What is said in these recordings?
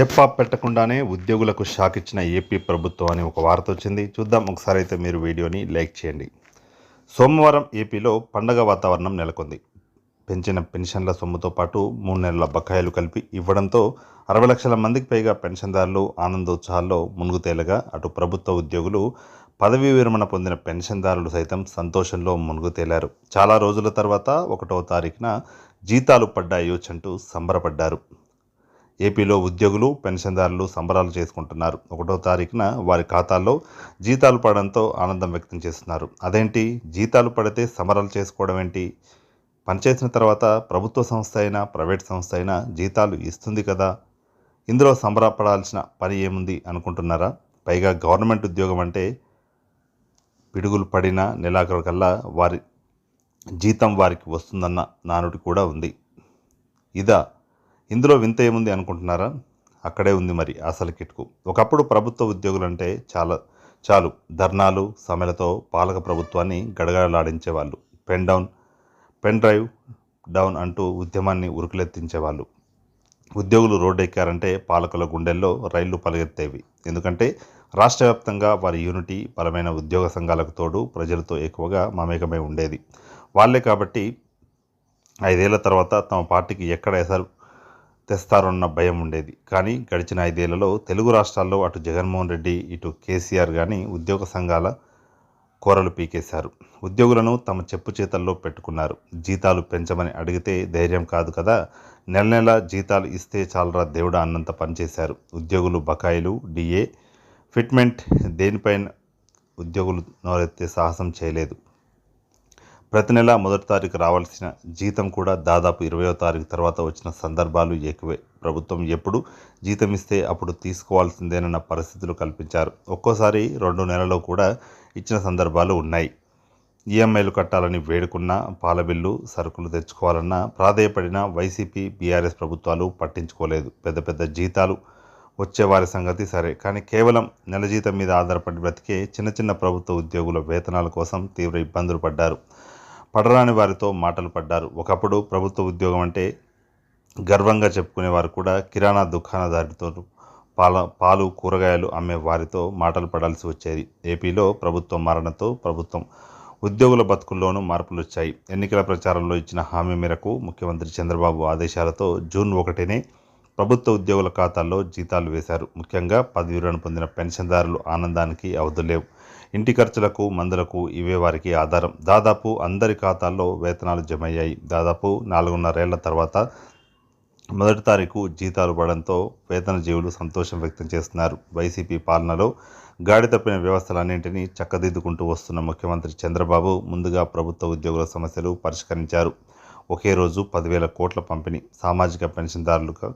చెప్పా పెట్టకుండానే ఉద్యోగులకు షాక్ ఇచ్చిన ఏపీ ప్రభుత్వం అని ఒక వార్త వచ్చింది. చూద్దాం ఒకసారి అయితే మీరు వీడియోని లైక్ చేయండి. సోమవారం ఏపీలో పండగ వాతావరణం నెలకొంది. పెంచిన పెన్షన్ల సొమ్ముతో పాటు మూడు నెలల బకాయిలు కలిపి ఇవ్వడంతో అరవై లక్షల మందికి పైగా పెన్షన్దారులు ఆనందోత్సాహాల్లో మునుగు తేలగా అటు ప్రభుత్వ ఉద్యోగులు పదవీ విరమణ పొందిన పెన్షన్దారులు సైతం సంతోషంలో మునుగు తేలారు. చాలా రోజుల తర్వాత ఒకటో తారీఖున జీతాలు పడ్డాయోచంటూ సంబరపడ్డారు. ఏపీలో ఉద్యోగులు పెన్షన్దారులు సంబరాలు చేసుకుంటున్నారు. ఒకటో తారీఖున వారి ఖాతాల్లో జీతాలు పడడంతో ఆనందం వ్యక్తం చేస్తున్నారు. అదేంటి? జీతాలు పడితే సంబరాలు చేసుకోవడం ఏంటి? పనిచేసిన తర్వాత ప్రభుత్వ సంస్థ అయినా ప్రైవేట్ సంస్థ అయినా జీతాలు ఇస్తుంది కదా. ఇందులో సంబరపడాల్సిన పని ఏముంది అనుకుంటున్నారా? పైగా గవర్నమెంట్ ఉద్యోగం అంటే పిడుగులు పడిన నెలాఖరు కల్లా వారి జీతం వారికి వస్తుందన్న నానుడి కూడా ఉంది. ఇదా ఇందులో వింత ఏముంది అనుకుంటున్నారా? అక్కడే ఉంది మరి అసలు కిట్కు. ఒకప్పుడు ప్రభుత్వ ఉద్యోగులంటే చాలా చాలు ధర్నాలు సమ్మెలతో పాలక ప్రభుత్వాన్ని గడగడలాడించేవాళ్ళు. Pen down pen drive down అంటూ ఉద్యమాన్ని ఉరుకులెత్తించేవాళ్ళు. ఉద్యోగులు రోడ్డు ఎక్కారంటే పాలకుల గుండెల్లో రైళ్ళు పలుగెత్తేవి ఎందుకంటే రాష్ట్ర వ్యాప్తంగా వారి యూనిటీ బలమైన ఉద్యోగ సంఘాలకు తోడు ప్రజలతో ఎక్కువగా మమేకమై ఉండేది. వాళ్ళే కాబట్టి ఐదేళ్ళ తర్వాత తమ పార్టీకి ఎక్కడ ఎసరు తెస్తారన్న భయం ఉండేది. కానీ గడిచిన ఐదేళ్ళలో తెలుగు రాష్ట్రాల్లో అటు జగన్మోహన్ రెడ్డి ఇటు కేసీఆర్ కానీ ఉద్యోగ సంఘాల కోరలు పీకేశారు. ఉద్యోగులను తమ చెప్పు చేతల్లో పెట్టుకున్నారు. జీతాలు పెంచమని అడిగితే ధైర్యం కాదు కదా. నెల నెల జీతాలు ఇస్తే చాలరా దేవుడా అన్నంత పనిచేశారు ఉద్యోగులు బకాయిలు డిఏ ఫిట్మెంట్ దేనిపైన ఉద్యోగులు నోరెత్తే సాహసం చేయలేదు. ప్రతి నెల మొదటి తారీఖు రావాల్సిన జీతం కూడా దాదాపు ఇరవయో తారీఖు తర్వాత వచ్చిన సందర్భాలు ఎక్కువే. ప్రభుత్వం ఎప్పుడు జీతం ఇస్తే అప్పుడు తీసుకోవాల్సిందేనన్న పరిస్థితులు కల్పించారు. ఒక్కోసారి రెండు నెలలో కూడా ఇచ్చిన సందర్భాలు ఉన్నాయి. ఈఎంఐలు కట్టాలని వేడుకున్న పాల బిల్లు సరుకులు తెచ్చుకోవాలన్నా ప్రాధేయపడిన వైసీపీ బీఆర్ఎస్ ప్రభుత్వాలు పట్టించుకోలేదు. పెద్ద పెద్ద జీతాలు వచ్చేవారి సంగతి సరే. కానీ కేవలం నెల జీతం మీద ఆధారపడి బ్రతికే చిన్న చిన్న ప్రభుత్వ ఉద్యోగుల వేతనాల కోసం తీవ్ర ఇబ్బందులు పడ్డారు. పడరాని వారితో మాటలు పడ్డారు. ఒకప్పుడు ప్రభుత్వ ఉద్యోగం అంటే గర్వంగా చెప్పుకునేవారు కూడా కిరాణా దుకాణదారితో పాల పాలు కూరగాయలు అమ్మే వారితో మాటలు పడాల్సి వచ్చేది. ఏపీలో ప్రభుత్వం మారడంతో ప్రభుత్వం ఉద్యోగుల బతుకుల్లోనూ మార్పులు వచ్చాయి. ఎన్నికల ప్రచారంలో ఇచ్చిన హామీ మేరకు ముఖ్యమంత్రి చంద్రబాబు ఆదేశాలతో జూన్ ఒకటినే ప్రభుత్వ ఉద్యోగుల ఖాతాల్లో జీతాలు వేశారు. ముఖ్యంగా పదవి పొందిన పెన్షన్దారులు ఆనందానికి అవధులేవు ఇంటి ఖర్చులకు మందులకు ఇవే వారికి ఆధారం. దాదాపు అందరి ఖాతాల్లో వేతనాలు జమయ్యాయి. దాదాపు నాలుగున్నరేళ్ళ తర్వాత మొదటి తారీఖు జీతాలు పడడంతో వేతన జీవులు సంతోషం వ్యక్తం చేస్తున్నారు. వైసీపీ పాలనలో గాడి తప్పిన వ్యవస్థలన్నింటినీ చక్కదిద్దుకుంటూ వస్తున్న ముఖ్యమంత్రి చంద్రబాబు ముందుగా ప్రభుత్వ ఉద్యోగుల సమస్యలు పరిష్కరించారు. ఒకే రోజు పదివేల కోట్ల పంపిణీ. సామాజిక పెన్షన్దారులకు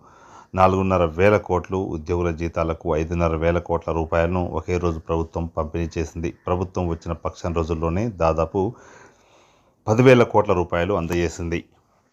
నాలుగున్నర వేల కోట్లు ఉద్యోగుల జీతాలకు ఐదున్నర వేల కోట్ల రూపాయలను ఒకే రోజు ప్రభుత్వం పంపిణీ చేసింది. ప్రభుత్వం వచ్చిన పక్షం రోజుల్లోనే దాదాపు పదివేల కోట్ల రూపాయలు అందజేసింది.